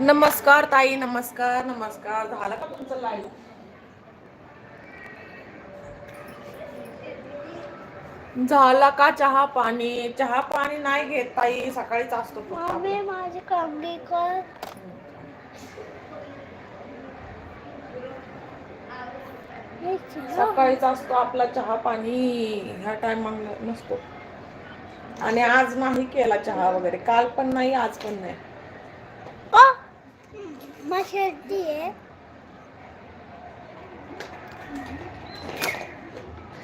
नमस्कार ताई नमस्कार नमस्कार. झालं का तुमचं लाईव्ह झाला का चहा पाणी? चहा पाणी नाही घेत ताई. सकाळीच असतो. माझी कंबी कर. सकाळीच असतो आपला चहा पाणी. ह्या टाइम नसतो. आणि आज नाही केला चहा वगैरे. काल पण नाही आज पण नाही! मग सर्दी आहे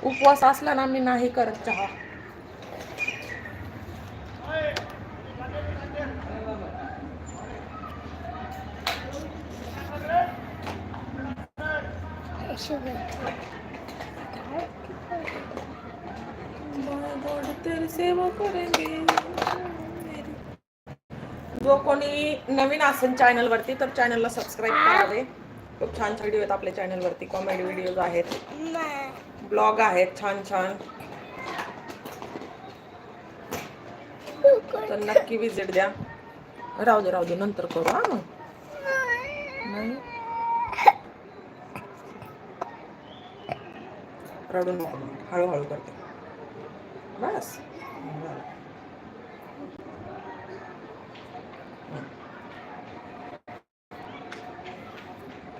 उपवास असला ना मी नाही करत चहा. तेरी सेवा करेंगे। जो कोणी नवीन असेल चॅनल वरती तर चॅनलला सबस्क्राईब करावे. खूप छान छान व्हिडिओ आहेत आपल्या चॅनल वरती कॉमेडी व्हिडिओज आहेत. ब्लॉग आहेत छान छान. तर नक्की विजिट द्या. राहू दे राहू दे. नंतर करू हा मग. नाही. रडू नको. हळूहळू करते. बस बरं.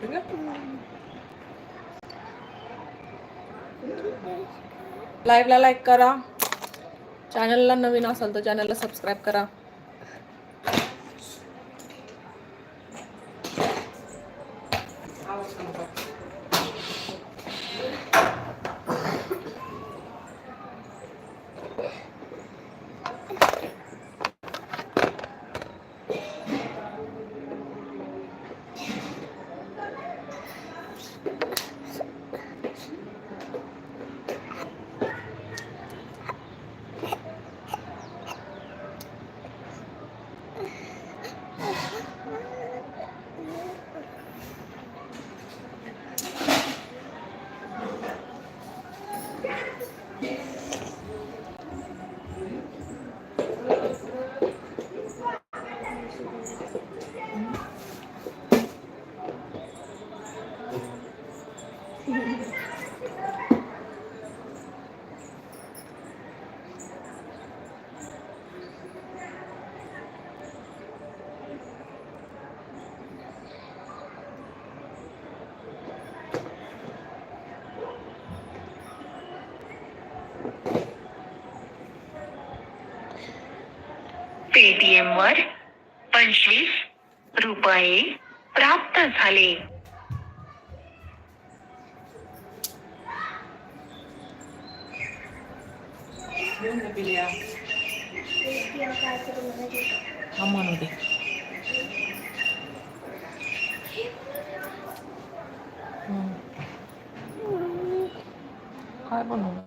ठीक आहे लाईव्हला लाईक करा. चॅनलला नवीन असाल तर चॅनलला सबस्क्राईब करा. पेटीएम वर पंचवीस रुपये प्राप्त झाले. हा. काय बनवलं?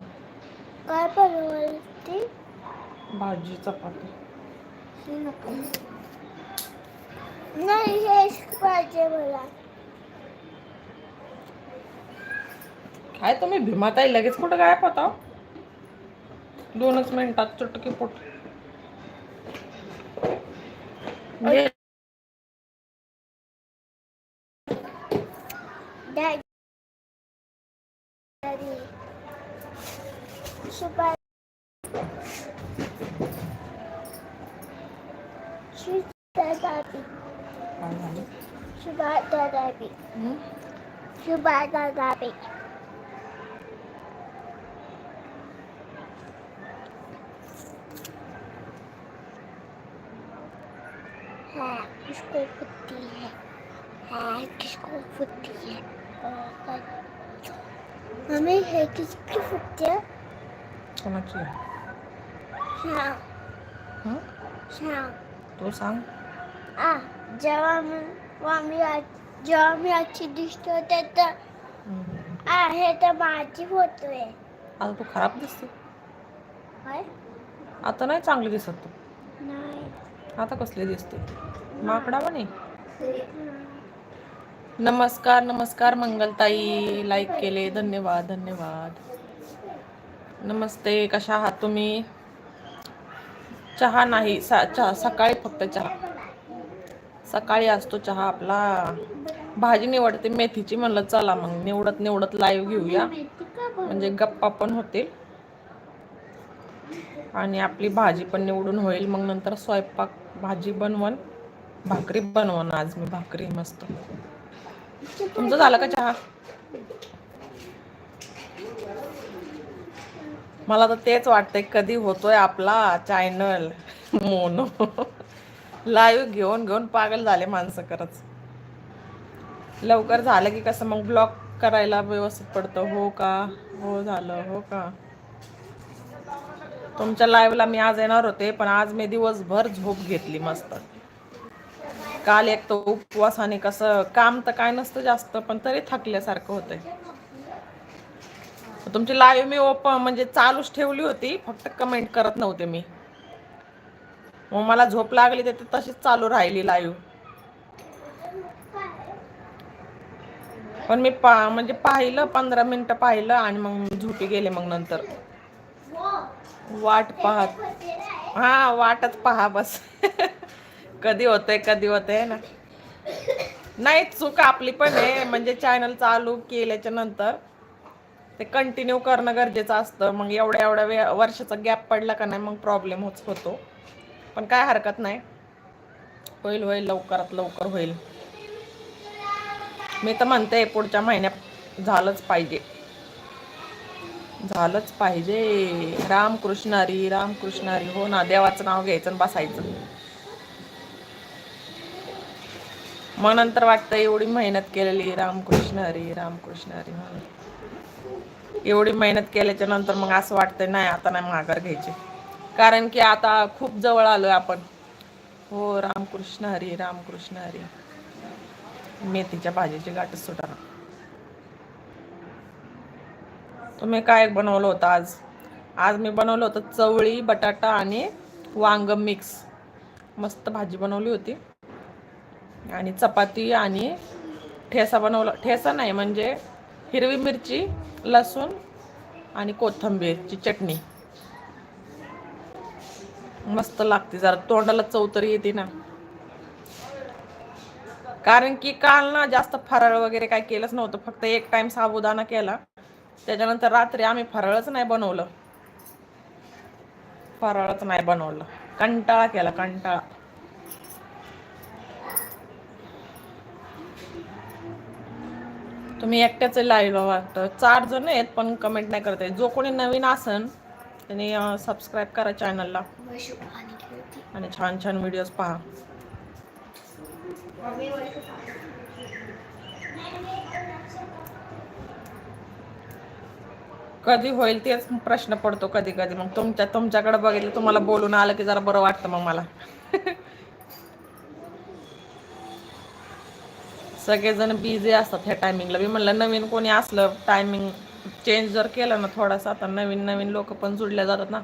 काय बनवते भाजी चपाती. नाही हेच पाहिजे मला. काय तुम्ही भीमाताई लगेच कुठं गायब होता? दोनच मिनिटात चटके पोट. काय झालं? सुबा दादाबी हम्म? सुबा दादाबी हाँ किसको फुट्टी है हाँ किसको फुट्टी है और मम्मी है किसकी फुट्टी है कोणाची हाँ हं? हाँ तू सांग आ जेव्हा मी आ- जेव्हा मी आजची दिसतो तर तर हम्म. आ हे तर माझी फोटो आहे आता तू खराब दिसते. काय आता नाही चांगली दिसत तू. नाही. आता कसली दिसते? माकडा म्हणे. नमस्कार नमस्कार मंगलताई. लाईक केले. धन्यवाद धन्यवाद. नमस्ते. कशा आहात तुम्ही? चहा नाही. सा चहा. सकाळी फक्त चहा. सकाळी असतो चहा आपला. भाजी निवडते मेथीची म्हणलं चला मग निवडत निवडत लाईव्ह घेऊया. म्हणजे गप्पा पण होतील. आणि आपली भाजी पण निवडून होईल. मग नंतर स्वयंपाक भाजी बनवण भाकरी बनवण आज मी भाकरी मस्त. तुमचं झालं का चहा? मला तर तेच वाटतंय कधी होतोय आपला चॅनल मोनो. लाईव्ह घेऊन घेऊन पागल झाले माणसं खरंच. लवकर झालं की कसं मग ब्लॉक करायला व्यवस्थित पडतं. हो का? हो झालं हो का? तुमच्या लाईव्हला मी आज येणार होते पण आज मी दिवसभर झोप घेतली मस्त. काल एक तो उपवास आणि कसं काम तर काय नसतं जास्त पण तरी थकल्यासारखं होतंय. तुमची लाईव्ह मी ओपन म्हणजे चालूच ठेवली होती फक्त कमेंट करत नव्हते मी. मग मला झोप लागली तर तशीच चालू राहिली लाईव्ह पण मी पा म्हणजे पाहिलं पंधरा मिनिटं पाहिलं आणि मग झोपी गेले मग नंतर. वाट पाहत. हा वाटच पहा बस. कधी होतंय कधी होतंय ना? नाही चूक आपली पण आहे. म्हणजे चॅनल चालू केल्याच्यानंतर ते कंटिन्यू करणं गरजेचं असतं. मग एवढ्या एवढ्या वे वर्षाचा गॅप पडला का नाही मग प्रॉब्लेम होच होतो. पण काय हरकत नाही. होईल होईल लवकरात लवकर होईल. मी तर म्हणते पुढच्या महिन्यात झालंच पाहिजे. झालंच पाहिजे. रामकृष्णारी रामकृष्णारी हो ना देवाचं नाव घ्यायचं आणि बसायचं. मग नंतर वाटतं एवढी मेहनत केलेली रामकृष्ण हरी रामकृष्ण हरी म्हणून. एवढी मेहनत केल्याच्यानंतर मग असं वाटतंय नाही आता नाही माघार घ्यायची. कारण की आता खूप जवळ आलोय आपण. हो रामकृष्ण हरी रामकृष्ण हरी. मेथीच्या भाजीची गाठच सुटा तुम्ही काय बनवलं होतं आज? आज मी बनवलं होतं चवळी बटाटा आणि वांग मिक्स मस्त भाजी बनवली होती. आणि चपाती आणि ठेसा बनवला. ठेसा नाही म्हणजे हिरवी मिरची लसूण आणि कोथिंबीरची चटणी. मस्त लागते जरा तोंडाला चौतरी येते ना. कारण की काल ना जास्त फराळ वगैरे काय केलंच नव्हतं फक्त एक टाइम साबुदाणा केला. त्याच्यानंतर रात्री आम्ही फराळच नाही बनवलं. फराळच नाही बनवलं. कंटाळा केला कंटाळा. तुम्ही एकट्याच लाईव्ह वाटतं चार जण आहेत पण कमेंट नाही करत जो कोणी नवीन असन त्याने सबस्क्राईब करा चॅनलला आणि छान छान व्हिडिओज पहा. कधी होईल तेच प्रश्न पडतो कधी कधी. मग तुमच्या तुमच्याकडे बघितलं तुम्हाला बोलून आलं की जरा बरं वाटतं मग मला. सगळेजण बिझी असतात ह्या टायमिंगला मी म्हणलं नवीन कोणी असलं टायमिंग चेंज जर केला ना थोडासा आता नवीन नवीन लोक पण जुडल्या जातात ना.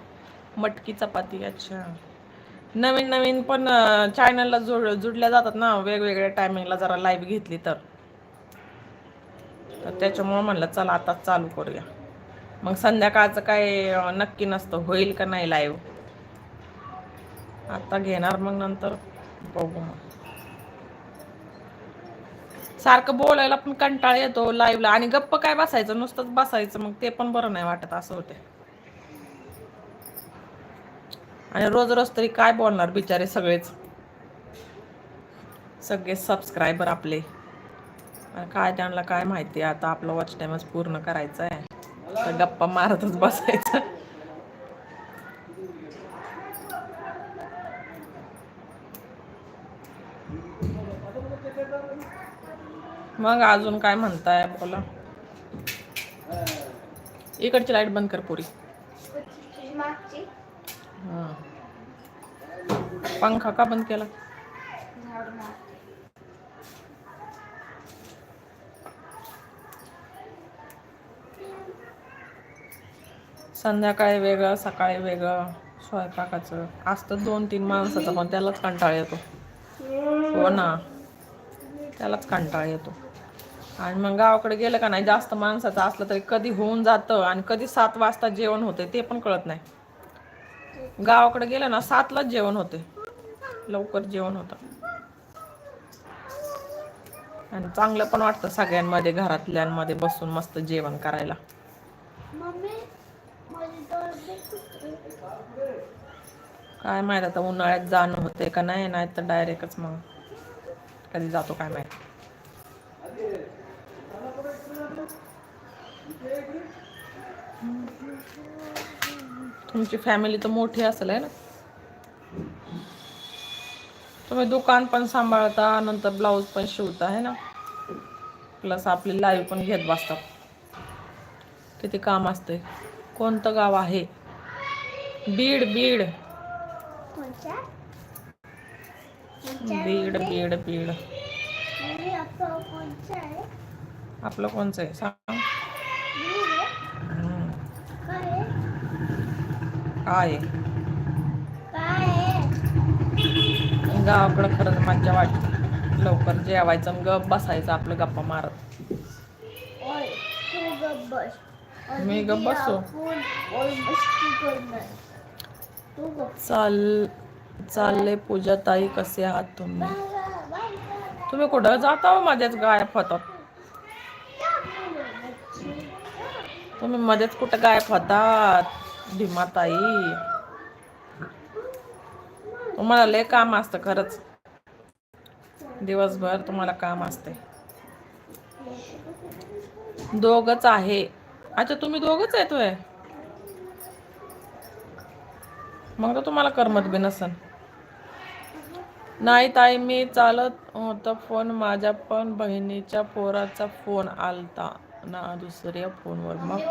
मटकी चपाती अच्छा. नवीन नवीन पण चॅनलला जुड जुडल्या जातात ना वेगवेगळ्या टायमिंगला जरा लाईव्ह घेतली तर. तर त्याच्यामुळं म्हणलं चला आता चालू करूया. मग संध्याकाळचं काय नक्की नसतं होईल का नाही लाईव्ह आता घेणार मग नंतर बघू मग. सारखं बोलायला पण कंटाळा येतो लाईव्हला आणि गप्प काय बसायचं? नुसतंच बसायचं. मग ते पण बरं नाही वाटत असं होते आणि रोज रोज तरी काय बोलणार बिचारे सगळेच? सगळे सबस्क्रायबर आपले. काय त्यांना काय माहिती? आता आपलं वॉच टाइमच पूर्ण करायचं आहे तर गप्पा मारतच बसायचं. मग अजून काय म्हणताय बोला. इकडची लाइट बंद कर पुरी. पंखा का बंद केला? संध्याकाळी वेगळं सकाळी वेगळं स्वयंपाकाचं. असतं दोन तीन माणसाचं पण त्यालाच कंटाळा येतो. हो ना. त्यालाच कंटाळा येतो. आणि मग गावाकडे गेलं का नाही जास्त माणसाचं असलं तरी कधी होऊन जातं आणि कधी सात वाजता जेवण होते ते पण कळत नाही. गावाकडे गेलं ना सातलाच जेवण होते. लवकर जेवण होतं. आणि चांगलं पण वाटतं सगळ्यांमध्ये घरातल्यांमध्ये बसून मस्त जेवण करायला. काय माहीत आता उन्हाळ्यात जाणं होते का नाही नाही तर डायरेक्टच मग कधी जातो काय माहीत. तुमची फॅमिली तर मोठी असेल आहे ना? तुम्ही दुकान पण सांभाळता नंतर ब्लाऊज पण शिवता आहे ना? प्लस आपली लाईव्ह पण घेत बसतात किती काम असते कोणतं गाव आहे? बीड बीड. बीड बीड बीड. आपलं कोणतं आपलं कोणचं आहे? सांग बीड आहे? हम्म. काय आहे? काय? गावाकडं खरंच मज्जा वाटते लवकर जेवायचं गप बसायचं आपलं गप्पा मारत. मी गप्प दीदी बसू? आपण ओय मस्ती करणार. तू गप्प. चाल चालले पूजा ताई कसे आहात तुम्ही. तुम्ही कुठं जाता हो मध्येच गायब होतात. तुम्ही मध्येच कुठं गायब होतात भीमाताई तुम्हाला लय काम असतं खरंच. दिवसभर तुम्हाला काम असते. दोघच आहे. अच्छा तुम्ही दोघच आहे मग तर तुम्हाला करमत बी नसन. नाही ताई मी चालत होतं फोन. माझ्या पण बहिणीच्या पोराचा फोन आलता. ना दुसऱ्या फोनवर मग.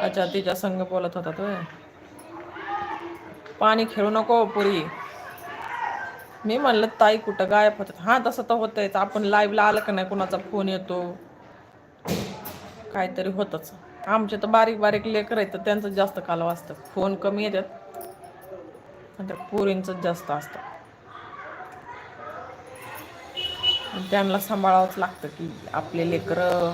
अच्छा तिच्या संग बोलत होता तो. पाणी खेळू नको पुरी. मी म्हणलं ताई कुठं गायब होतात हां तसं तर होतंयच. आपण लाईव्हला आलं का नाही कुणाचा फोन येतो? काहीतरी होतच. आमचे तर बारीक बारीक लेकर आहेत तर त्यांचं जास्त कालव असतं. फोन कमी येतात आणि जास्त असतं. त्यांना सांभाळावंच लागतं की आपले लेकरं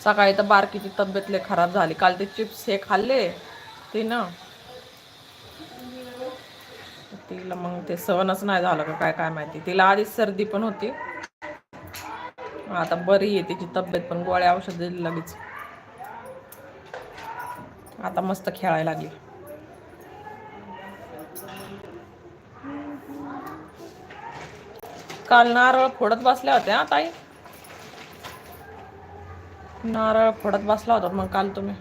सकाळी तर बारकीची तब्येत लय खराब झाली. काल ते चिप्स हे खाल्ले ते ना. तिला मग ते सहनच नाही झालं का काय काय माहिती. तिला आधीच सर्दी पण होती. आता बरी आहे तिची तब्येत पण गोळ्या औषध दिली लगेच. आता मस्त खेळायला लागली. काल नारळ फोडत बसल्या होत्या ताई. नारळ फोडत बसला होता मग काल तुम्ही.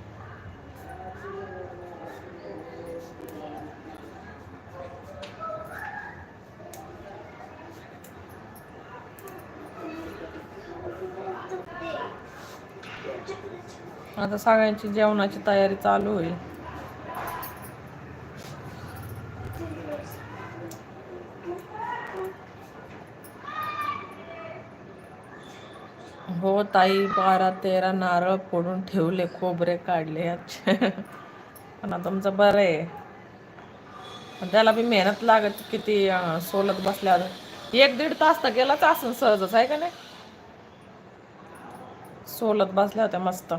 आता सगळ्यांची जेवणाची तयारी चालू होईल हो ताई बारा तेरा नारळ फोडून ठेवले खोबरे काढले अच्छा पण आता तुमचं बरं आहे. त्याला बी मेहनत लागत किती सोलत बसल्या एक दीड तास तर गेलाच असं सहजच आहे का नाही? सोलत बसल्या होत्या मस्त.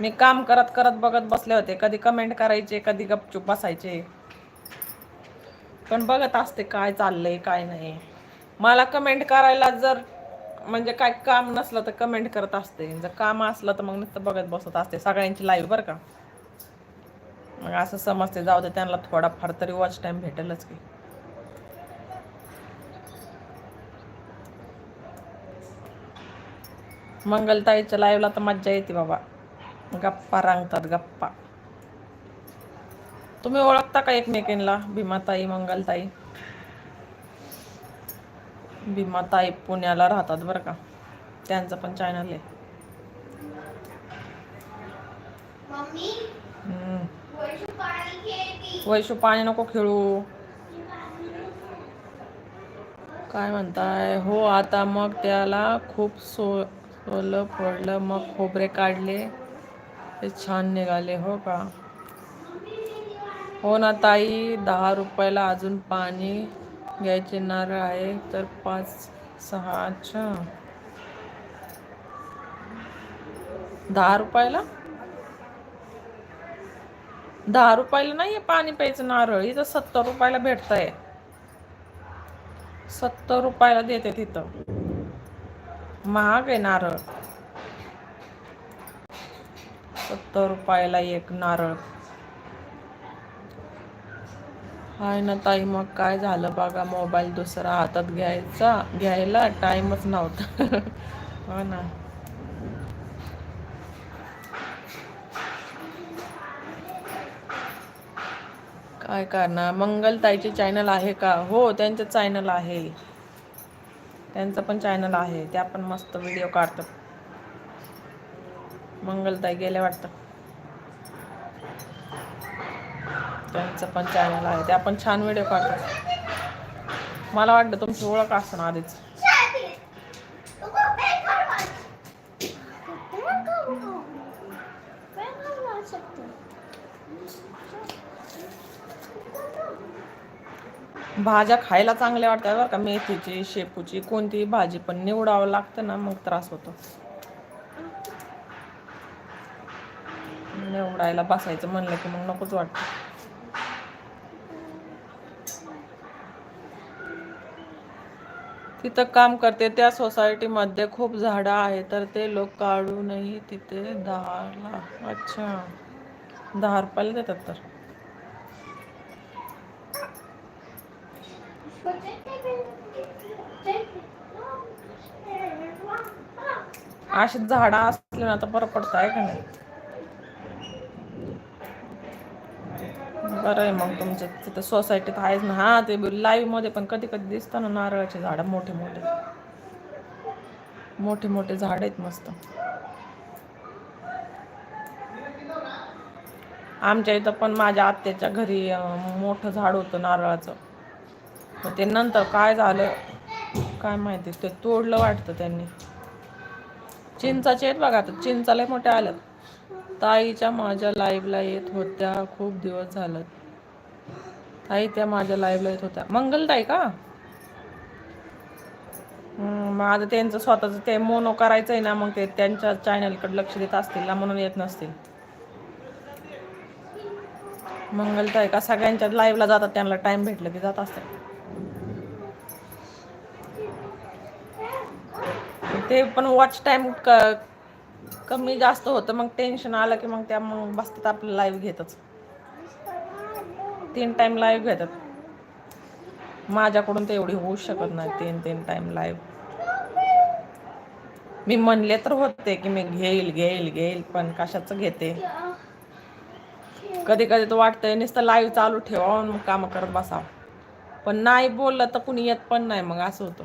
मी काम करत करत बघत बसले होते. कधी कमेंट करायचे कधी गपचूप बसायचे. पण बघत असते काय चाललंय काय नाही. मला कमेंट करायला जर म्हणजे काय काम नसलं तर कमेंट करत असते. जर काम असलं तर मग नुसतं बघत बसत असते सगळ्यांची लाईव्ह बरं का. मग असं समजते जाऊ दे त्यांना थोडाफार तरी वॉच टाइम भेटेलच की. मंगलताईच्या लाईव्हला तर मज्जा येते बाबा. गप्पा रांगतात गप्पा. तुम्ही ओळखता का एकमेकींना? भीमाताई मंगलताई? भीमाताई पुण्याला राहतात बरं का. त्यांचं पण चॅनल आहे. वैशू पाणी नको खेळू. काय म्हणताय? हो आता मग त्याला खूप सो सोलं फोडलं मग खोबरे काढले. ते छान निघाले हो का? हो ना ताई दहा रुपयाला अजून पाणी घ्यायचे. नारळ आहे तर पाच सहा अच्छा. दहा रुपयाला? दहा रुपयाला नाही पाणी प्यायचं नारळ. इथं सत्तर रुपयाला भेटत आहे सत्तर रुपयाला देते तिथं. महाग आहे नारळ. सत्तर रुपयाला एक नारळ. हाय ना ताई मग काय झालं बघा मोबाईल दुसरा हातात घ्यायचा घ्यायला टाइमच नव्हता. हो ना. काय करणार? मंगलताईचे चॅनल आहे का? हो त्यांचं चॅनल आहे. त्यांचं पण चॅनल आहे. त्या पण मस्त व्हिडिओ काढतात. मंगलताई गेल्या वाटतं. त्यांचं पण चॅनल आहे. ते आपण छान व्हिडिओ काढतो मला वाटतं तुमची ओळख असं आधीच. भाज्या खायला चांगल्या वाटतात बरं का. मेथीची शेपूची कोणतीही भाजी पण निवडावं लागतं ना मग त्रास होतो. निवडायला बसायचं म्हणलं की मग नकोच वाटतं. तिथं काम करते. त्या सोसायटीमध्ये खूप झाडं आहे तर ते लोक काढूनही तिथे दहाला अच्छा. दहा रुपयाला देतात तर. अशी झाडं असले ना तर बरं पडतं आहे का नाही? बरं आहे मग तुमच्या तिथं सोसायटीत आहेच ना. हा ते लाईव्हमध्ये पण कधी कधी दिसतं ना नारळाचे झाडं मोठे मोठे. मोठे मोठे झाड आहेत मस्त. आमच्या इथं पण माझ्या आत्याच्या घरी मोठं झाड होतं नारळाचं. मग ते नंतर काय झालं काय माहिती ते तोडलं वाटतं त्यांनी. चिंचाचे आहेत बघा आता चिंचाला मोठ्या आलं ताईच्या माझ्या लाईव्हला येत होत्या. खूप दिवस झालं. ताई त्या माझ्या लाईव्हला येत होत्या. मंगलताई का? मग आता त्यांचं स्वतःचं ते मोनो करायचं आहे ना मग ते त्यांच्या चॅनलकडे लक्ष देत असतील ना म्हणून येत नसतील. मंगलताई का? सगळ्यांच्या लाईव्हला जातात त्यांना टाइम भेटलं की जात असतात. ते पण वॉच टाइम कमी जास्त होतं मग टेन्शन आलं की मग त्या मग बसतात आपलं लाईव्ह घेतच. तीन टाइम लाईव्ह घेतात. माझ्याकडून तर एवढी होऊ शकत नाही तीन तीन टाइम लाईव्ह मी म्हणले तर होते की मी घेईल घेईल घेईल पण कशाचं घेते? कधी कधी तर वाटतंय नुसतं लाईव्ह चालू ठेवा मग कामं करत बसावं. पण नाही बोललं तर कुणी येत पण नाही मग असं होतं.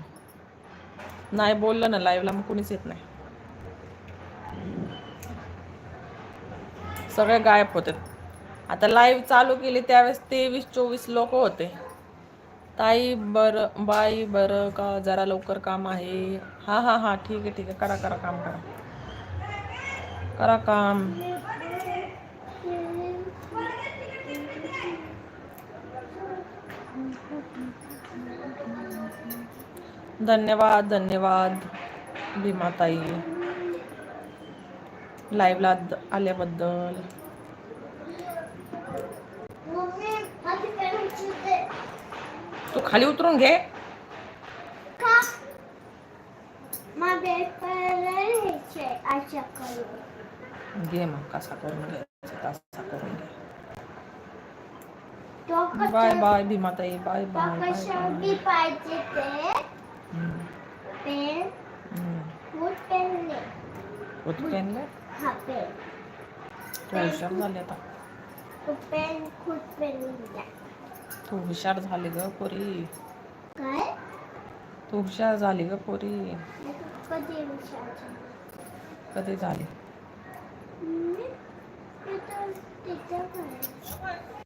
नाही बोललं ना लाईव्हला मग कुणीच येत नाही. सगळे गायब होते. आता लाईव्ह चालू केली त्यावेळेस तेवीस चोवीस लोक होते. ताई बरं बाई बरं का जरा लवकर काम आहे. हां हां हां ठीक आहे ठीक आहे. करा करा काम करा. करा काम. धन्यवाद धन्यवाद भीमाताई. लाईव्हला आल्याबद्दल. तू खाली उतरून घे. घे मग कसा करून घ्यायचा तसा करून घे. Bye bye Bhimatai bye bye पाहिजे ते. पेन पेन तू हुशार झाली आता. तो पेन खूप पेन लिहिला तू हुशार झाली ग पोरी. काय? तू हुशार झाली ग पोरी. मी कधी विचारते कधी झाली? तिथं काय